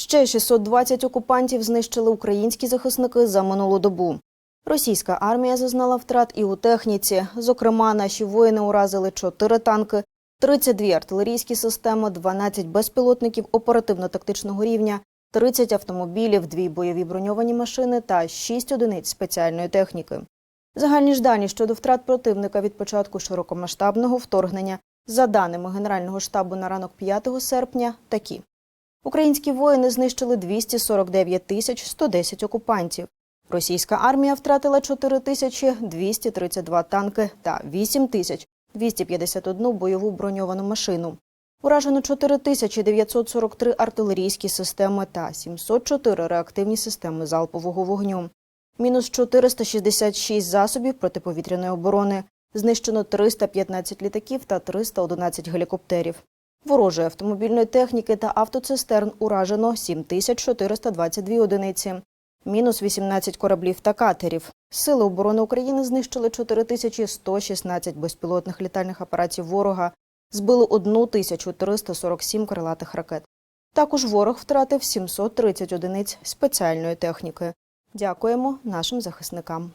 Ще 620 окупантів знищили українські захисники за минулу добу. Російська армія зазнала втрат і у техніці. Зокрема, наші воїни уразили 4 танки, 32 артилерійські системи, 12 безпілотників оперативно-тактичного рівня, 30 автомобілів, 2 бойові броньовані машини та 6 одиниць спеціальної техніки. Загальні ж дані щодо втрат противника від початку широкомасштабного вторгнення, за даними Генерального штабу на ранок 5 серпня, такі. Українські воїни знищили 249 тисяч 110 окупантів. Російська армія втратила 4 тисячі 232 танки та 8 тисяч 251 бойову броньовану машину. Уражено 4 тисячі 943 артилерійські системи та 704 реактивні системи залпового вогню. Мінус 466 засобів протиповітряної оборони. Знищено 315 літаків та 311 гелікоптерів. Ворожої автомобільної техніки та автоцистерн уражено 7422 одиниці. Мінус 18 кораблів та катерів. Сили оборони України знищили 4116 безпілотних літальних апаратів ворога, збили 1347 крилатих ракет. Також ворог втратив 730 одиниць спеціальної техніки. Дякуємо нашим захисникам.